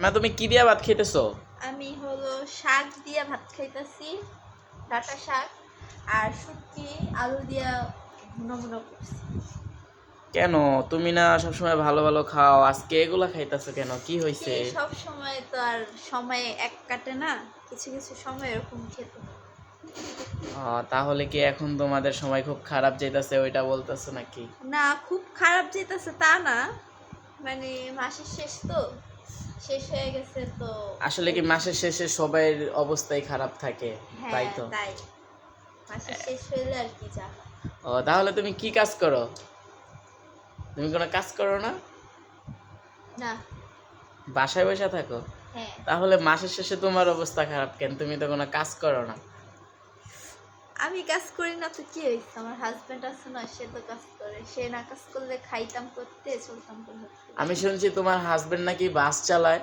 মা তুমি কি দিয়া ভাত খেতেছো আমি হলো শাক দিয়া ভাত খাইতাছি ডাটা শাক আর শুটকি আলু দিয়া ঘন করছি। কেন? তুমি না সবসময় ভালো ভালো খাও আজকে এগুলা খাইতেছো কেন? কি হয়েছে সব সময় তো আর সময় এক কাটে না কিছু কিছু সময় এরকম খেতে। তাহলে কি এখন তোমাদের সময় খুব খারাপ যাইতাছে ওইটা বলতেছো নাকি? না খুব খারাপ যেতেছে তা না মানে মাসের শেষ তো। শেষ হয়ে গেছে তো আসলে কি মাসের শেষে সবাই অবস্থাই খারাপ থাকে হ্যাঁ তাই তো? তাই। মাসের শেষ হলে আর কি যা। ও তাহলে তুমি কি কাজ করো? তুমি কোনো কাজ করো না? না। বাসায় বসে থাকো? হ্যাঁ। তাহলে মাসের শেষে তোমার অবস্থা খারাপ কেন? তুমি তো কোনো কাজ করো না। আমি কাজ করি না তো কি হয়েছে আমার হাজবেন্ড আছে না, সে তো কাজ করে। সে না কাজ করলে খাইতাম করতে, চলতাম আমি শুনছি তোমার হাজবেন্ড নাকি বাস চালায়।